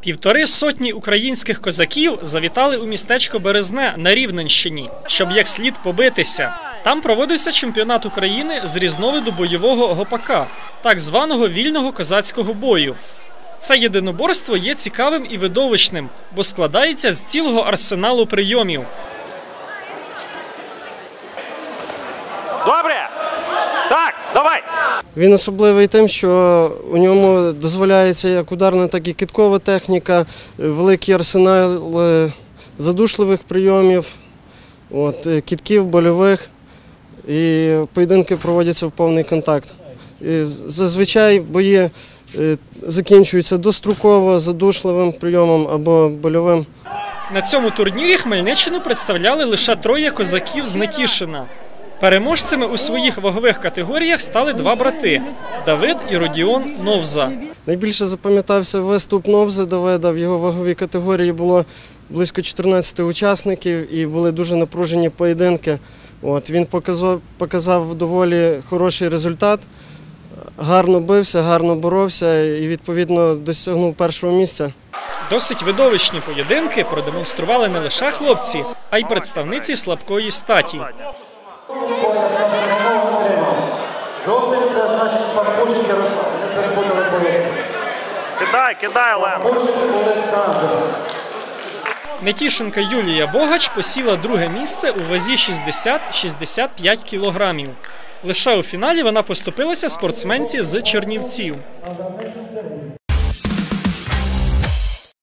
Півтори сотні українських козаків завітали у містечко Березне на Рівненщині, щоб як слід побитися. Там проводився чемпіонат України з різновиду бойового гопака, так званого вільного козацького бою. Це єдиноборство є цікавим і видовищним, бо складається з цілого арсеналу прийомів. Добре. Так, давай. Він особливий тим, що у ньому дозволяється як ударна, так і киткова техніка, е, великий арсенал е, задушливих прийомів, от, е, китків, больових. І поєдинки проводяться в повний контакт. І зазвичай бої закінчуються достроково задушливим прийомом або больовим. На цьому турнірі Хмельниччину представляли лише троє козаків з Нетішина. Переможцями у своїх вагових категоріях стали два брати Давид і Родіон Новза. Найбільше запам'ятався виступ Новзи Давида. В його ваговій категорії було близько 14 учасників і були дуже напружені поєдинки. От, він показав, показав доволі хороший результат, гарно бився, гарно боровся і відповідно досягнув першого місця. Досить видовищні поєдинки продемонстрували не лише хлопці, а й представниці слабкої статі. Жовтим це значить Пампушин Ярослав. Не перепутали. Кидай, кидай, Олександр. Нетішенка Юлія Богач посіла друге місце у вазі 60-65 кілограмів. Лише у фіналі вона поступилася спортсменці з Чернівців.